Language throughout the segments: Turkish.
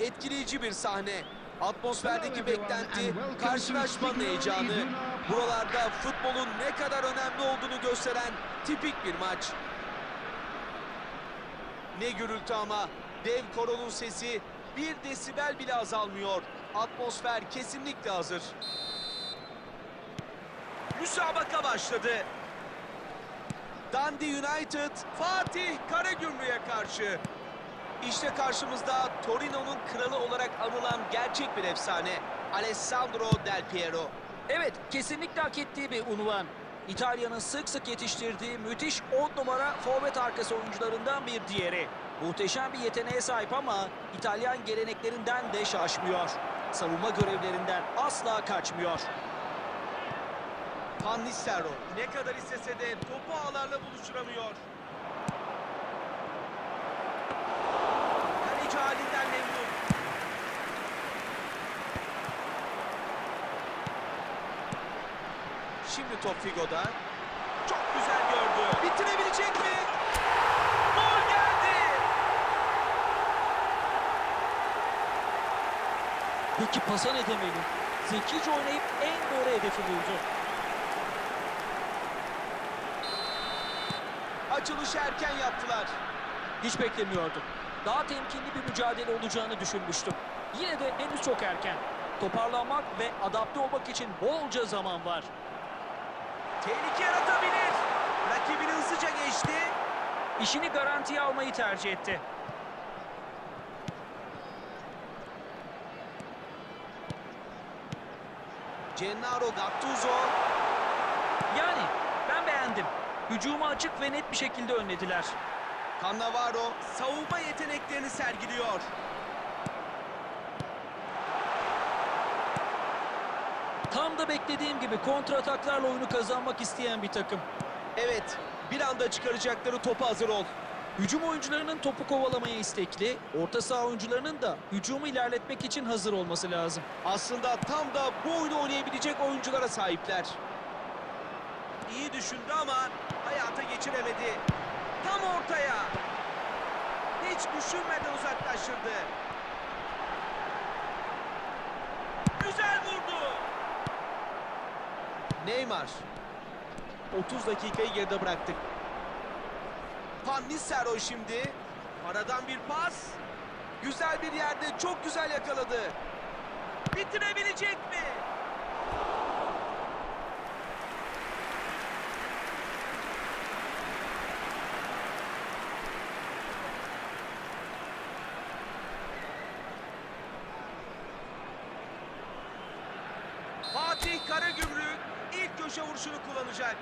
etkileyici bir sahne. Atmosferdeki beklenti, karşılaşmanın heyecanı. Buralarda futbolun ne kadar önemli olduğunu gösteren tipik bir maç. Ne gürültü ama dev koronun sesi bir desibel bile azalmıyor. Atmosfer kesinlikle hazır. Müsabaka başladı. Dundee United Fatih Karagümrük'e karşı. İşte karşımızda Torino'nun kralı olarak anılan gerçek bir efsane. Alessandro Del Piero. Evet, kesinlikle hak ettiği bir unvan. İtalya'nın sık sık yetiştirdiği müthiş 10 numara forvet arkası oyuncularından bir diğeri. Muhteşem bir yeteneğe sahip ama İtalyan geleneklerinden de şaşmıyor. Savunma görevlerinden asla kaçmıyor. Van Nistelrooy ne kadar istese de topu ağlarla buluşturamıyor. Şimdi top Figo'da. Çok güzel gördü. Bitirebilecek mi? Gol geldi. Peki pasa ne demeli? Zekice oynayıp en doğru hedefi buldu. Açılışı erken yaptılar. Hiç beklemiyordum. Daha temkinli bir mücadele olacağını düşünmüştüm. Yine de henüz çok erken. Toparlanmak ve adapte olmak için bolca zaman var. Tehlike yaratabilir. Rakibini hızlıca geçti. İşini garantiye almayı tercih etti. Gennaro Gattuso Yani ben beğendim. Hücumu açık ve net bir şekilde önlediler. Cannavaro savunma yeteneklerini sergiliyor. Tam da beklediğim gibi kontra ataklarla oyunu kazanmak isteyen bir takım. Evet, bir anda çıkaracakları topa hazır ol. Hücum oyuncularının topu kovalamaya istekli, orta saha oyuncularının da hücumu ilerletmek için hazır olması lazım. Aslında tam da bu oyunu oynayabilecek oyunculara sahipler. İyi düşündü ama hayata geçiremedi. Tam ortaya. Hiç düşünmeden uzaklaştırdı. Güzel. Neymar. 30 dakikayı geride bıraktık. Van Nistelrooy şimdi. Aradan bir pas. Güzel bir yerde çok güzel yakaladı. Bitirebilecek mi? Fatih Karagümrük köşe vuruşunu kullanacak.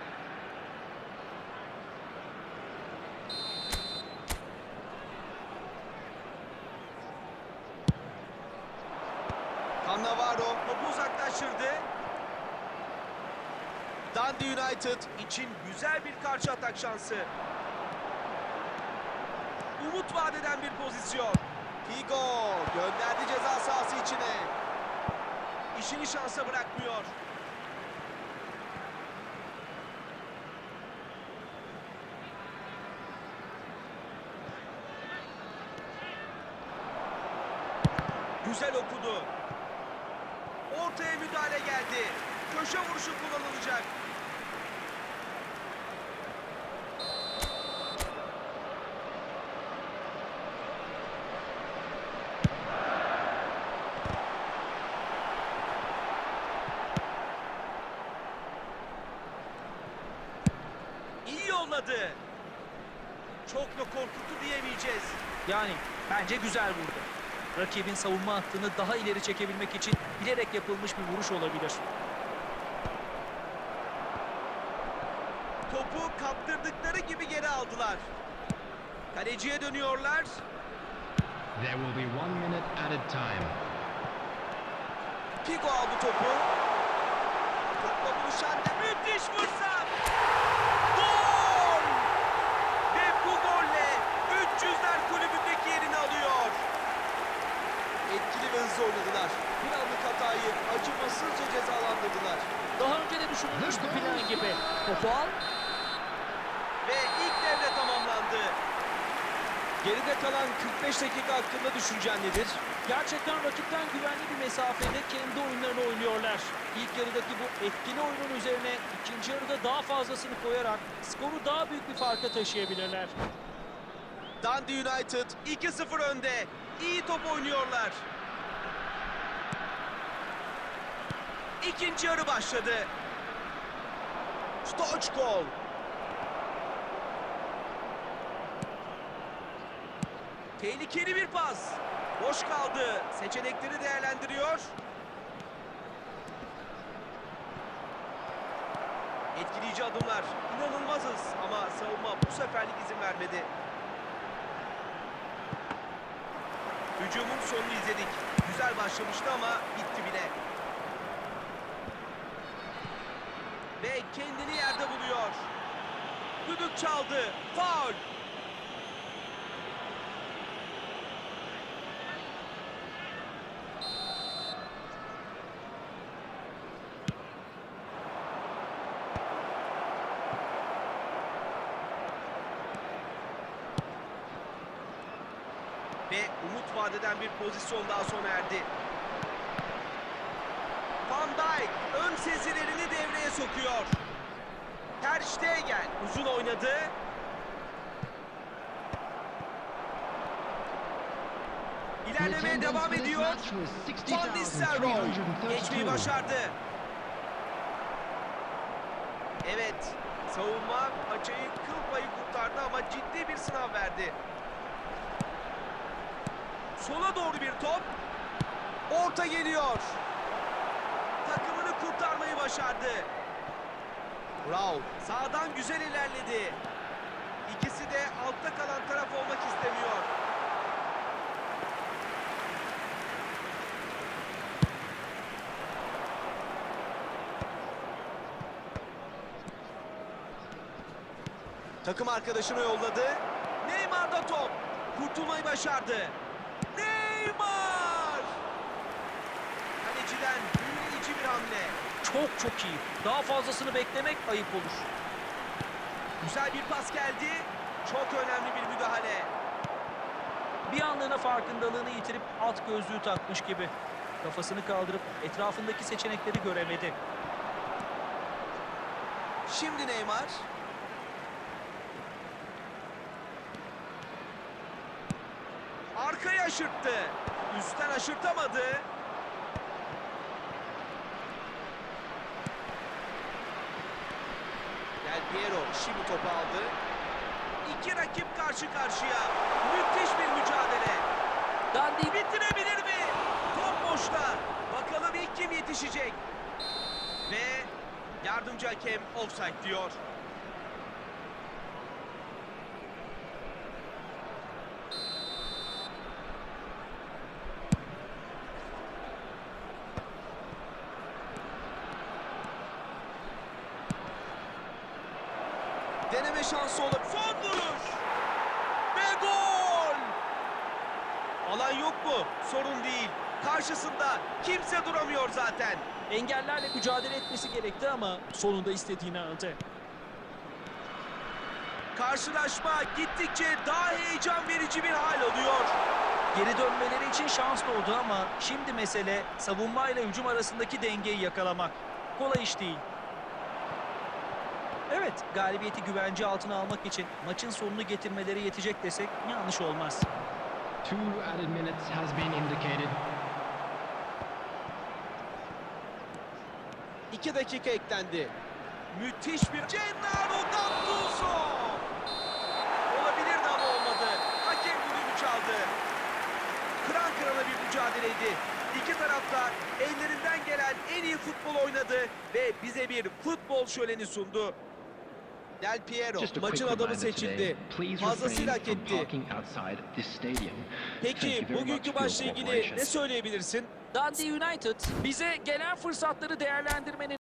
Cannavaro topu uzaklaştırdı. Dundee United için güzel bir karşı atak şansı. Umut vadeden bir pozisyon. Figo gönderdi ceza sahası içine. İşini şansa bırakmıyor. Güzel okudu. Ortaya müdahale geldi. Köşe vuruşu kullanılacak. İyi yolladı. Çok da korkuttu diyemeyeceğiz. Yani bence güzel vurdu. Rakibin savunma hattını daha ileri çekebilmek için bilerek yapılmış bir vuruş olabilir. Topu kaptırdıkları gibi geri aldılar. Kaleciye dönüyorlar. There will be one minute added time. Figo aldı topu. Topla buluşan da müthiş fırsat. Gol! Ve bu golle 300'ler kulübündeki yerini alıyor. Etkili ve hızlı oynadılar. Bir anlık hatayı acımasızca cezalandırdılar. Daha önce de düşünülmüştü plan al, Ve ilk devre tamamlandı. Geride kalan 45 dakika hakkında düşüncen nedir? Gerçekten rakipten güvenli bir mesafede kendi oyunlarını oynuyorlar. İlk yarıdaki bu etkili oyunun üzerine ikinci yarıda daha fazlasını koyarak skoru daha büyük bir farka taşıyabilirler. Dundee United 2-0 önde. İyi top oynuyorlar. İkinci yarı başladı. Stoichkov. Tehlikeli bir pas. Boş kaldı. Seçenekleri değerlendiriyor. Etkileyici adımlar. İnanılmazız ama savunma bu seferlik izin vermedi. Hücumun sonunu izledik. Güzel başlamıştı ama bitti bile. Ve kendini yerde buluyor. Düdük çaldı. Faul. Ve umut vadeden bir pozisyon daha sona erdi. Van Dijk ön sezilerini devreye sokuyor. Ter Stegen uzun oynadı. İlerlemeye devam ediyor. Van Nistelrooy geçmeyi başardı. Evet, savunma paçayı kıl payı kurtardı ama ciddi bir sınav verdi. Sola doğru bir top. Orta geliyor. Kurtarmayı başardı. Bravo. Sağdan güzel ilerledi. İkisi de altta kalan taraf olmak istemiyor. Takım arkadaşını yolladı. Neymar'da top. Kurtulmayı başardı. Neymar! Kaleciden büyüleyici bir hamle. Çok çok iyi. Daha fazlasını beklemek ayıp olur. Güzel bir pas geldi. Çok önemli bir müdahale. Bir anlığına farkındalığını yitirip alt gözlüğü takmış gibi. Kafasını kaldırıp etrafındaki seçenekleri göremedi. Şimdi Neymar. Arkaya aşırttı. Üstten aşırtamadı. Piero şimdi topu aldı. İki rakip karşı karşıya. Müthiş bir mücadele. Dundee Bitirebilir mi? Top boşta. Bakalım ilk kim yetişecek? Ve yardımcı hakem offside diyor. Deneme şansı olur. Son vuruş. Ve gol. Alan yok mu? Sorun değil. Karşısında kimse duramıyor zaten. engellerle mücadele etmesi gerekti ama sonunda istediğini aldı. Karşılaşma gittikçe daha heyecan verici bir hal alıyor. Geri dönmeleri için şans doğdu ama şimdi mesele savunma ile hücum arasındaki dengeyi yakalamak. Kolay iş değil. Evet, galibiyeti güvence altına almak için maçın sonunu getirmeleri yetecek desek yanlış olmaz. Two added minutes has been indicated. İki dakika eklendi. Müthiş bir Gennaro Gattuso. Olabilirdi ama olmadı. Hakem düdüğünü çaldı. Kıran kırana bir mücadeleydi. İki tarafta ellerinden gelen en iyi futbol oynadı ve bize bir futbol şöleni sundu. Del Piero maçın adamı seçildi. Fazlasıyla hak etti. Peki bugünkü maçla ilgili ne söyleyebilirsin? Dundee United bize gelen fırsatları değerlendirmenin